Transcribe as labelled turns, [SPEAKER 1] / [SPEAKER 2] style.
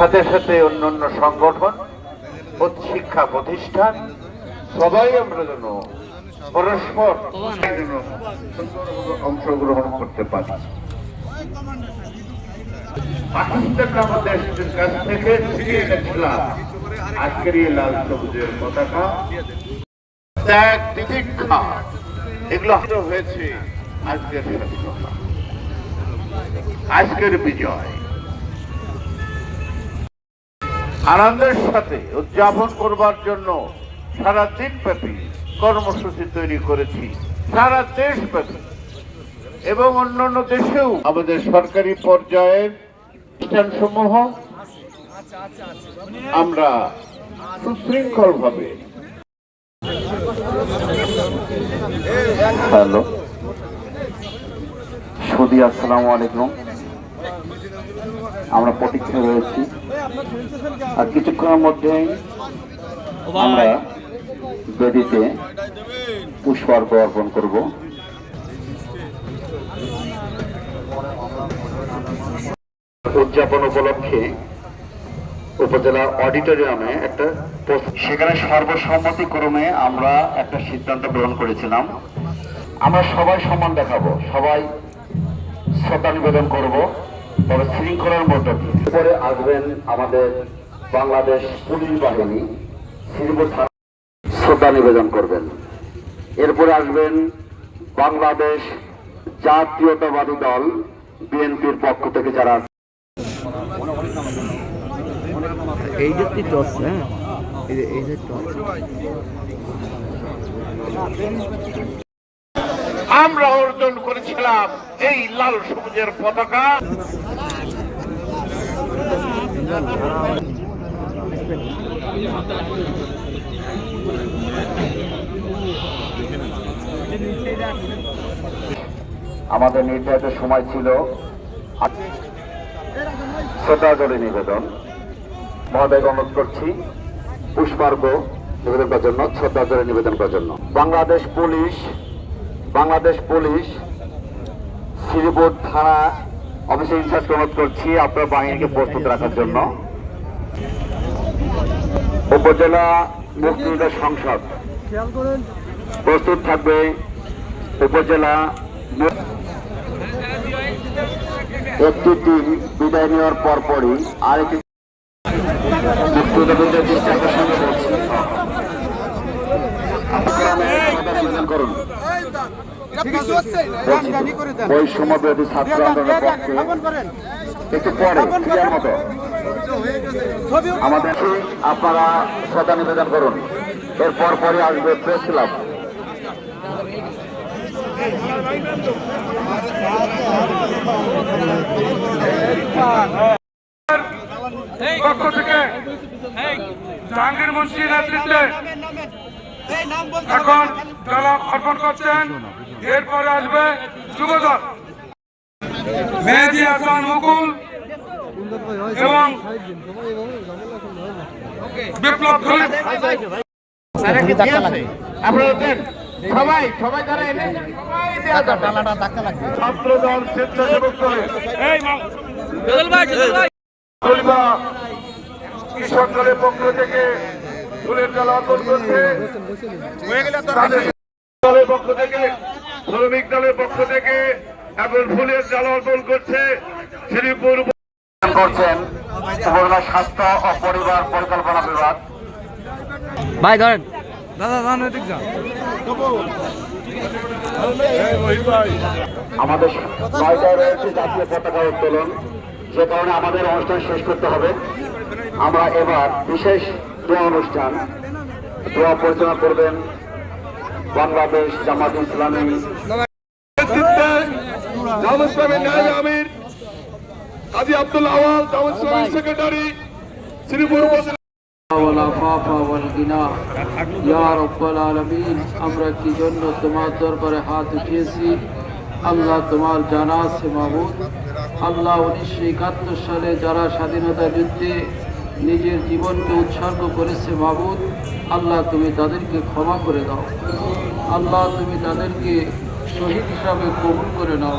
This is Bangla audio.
[SPEAKER 1] সাথে সাথে অন্য অন্য সংগঠন ও শিক্ষা প্রতিষ্ঠান, সবাই আমরা যেন পরস্পর অংশগ্রহণ করতে পারি। পাকিস্তান আমাদের কাছ থেকে ছিনিয়ে গেছিলাম আজকের এই লাল সবুজের পতাকা। ত্যাগ, তিতিক্ষা, এগুলো হয়েছে আজকের স্বাধীনতা। আজকের বিজয়। আনন্দের সাথে উদযাপন করবার জন্য সারা দিন ব্যাপী কর্মসূচি তৈরি করেছি, সারা দেশ ব্যাপী এবং অন্যান্য দেশেও আমাদের সরকারি পর্যায়ের প্রতিষ্ঠানসমূহ আমরা সুশৃঙ্খল ভাবে
[SPEAKER 2] হ্যালো। সুদি, আসসালামু আলাইকুম। আমরা প্রতীক্ষা রয়েছি আর কিছুক্ষণের মধ্যেই আমরা বেদিতে পুষ্পার্ঘ অর্পণ করব। উদযাপন উপলক্ষে উপজেলা অডিটোরিয়ামে একটা সেখানে সর্বসম্মতিক্রমে আমরা একটা সিদ্ধান্ত গ্রহণ করেছিলাম। আমরা সবাই সম্মান দেখাবো, সবাই শ্রদ্ধা নিবেদন করব। তবে শৃঙ্খলার মধ্য দিয়ে এরপরে আসবেন আমাদের বাংলাদেশ পুলিশ বাহিনী শ্রীপুর থানা শ্রদ্ধা নিবেদন করবেন। এরপরে আসবেন বাংলাদেশ জাতীয়তাবাদী দল বিএনপির পক্ষ থেকে যারা
[SPEAKER 3] এই যে টস হ্যাঁ? এই এই যে টস
[SPEAKER 1] আমরা অর্জন করেছিলাম এই লাল সবুজের পতাকা।
[SPEAKER 2] আমাদের নির্ধারিত সময় ছিল শ্রদ্ধাঞ্জলি নিবেদন। মহোদয় অনুরোধ করছি পুষ্পার্ঘ নিবেদন করার জন্য, শ্রদ্ধাঞ্জলি নিবেদন করার জন্য। বাংলাদেশ পুলিশ বাংলাদেশ পুলিশ, শ্রীপুর থানা অফিসে ইনচার্জ অনুরোধ করছি আপনার বাহিনীকে প্রস্তুত রাখার জন্য। উপজেলা মুক্তিযোদ্ধা সংসদ। প্রস্তুত থাকবে উপজেলা একটি টিম বিদায় নেওয়ার পরপরই আরেকটি মুক্তিযোদ্ধাদের দৃষ্টি আকর্ষণ করছি। করুন। বৈষম্য বিরোধী ছাত্র আন্দোলনের পক্ষে একটু পরে ক্রিয়ার মতো আমাদের আপনারা শ্রদ্ধা নিবেদন করুন। এরপর পরে আসবে প্রেস ক্লাব
[SPEAKER 4] পক্ষ থেকে জাহাঙ্গীর মুন্সির নেতৃত্বে এখন জলা অর্পণ করছেন এরপরে আসবে যুবদল। মেহেদি হাসান মুকুল এবং বিপ্লব
[SPEAKER 1] সবাই সবাই। ছাত্র দল। স্বেচ্ছাসেবক দলের কৃষক দলের পক্ষ থেকে ফুলের জ্বালা অর্পণ করছে দলের পক্ষ থেকে শ্রমিক দলের পক্ষ থেকে এখন ফুলের জ্বালা অর্পণ করছে শ্রীপুর
[SPEAKER 2] করছেন উপজেলা স্বাস্থ্য ও পরিবার পরিকল্পনা বিভাগ।
[SPEAKER 3] ভাই ধরেন। দাদা যা
[SPEAKER 2] আমাদের নয়টায় রয়েছে জাতীয় পতাকা উত্তোলন। যে কারণে আমাদের অনুষ্ঠান শেষ করতে হবে। আমরা এবার বিশেষ দোয়া অনুষ্ঠান দোয়া পরিচালনা করবেন বাংলাদেশ জামাত ইসলামী
[SPEAKER 4] নেতৃত্বে জামাত ইসলামের নায়েব আমির কাজী আব্দুল আওয়াল জামাত ইসলামের সেক্রেটারি শ্রীপুর উপজেলা
[SPEAKER 5] والعفاف والغنى ইয়া রব্বাল আলামিন আমরা কি জন্য তোমার দরবারে হাত উঠিয়েছি আল্লাহ তোমার জানা আছে মাহবুদ আল্লাহ উনিশশো একাত্তর সালে যারা স্বাধীনতা যুদ্ধে নিজের জীবনকে উৎসর্গ করেছে মাহবুদ আল্লাহ তুমি তাদেরকে ক্ষমা করে দাও। আল্লাহ তুমি তাদেরকে শহীদ হিসাবে কবুল করে নাও।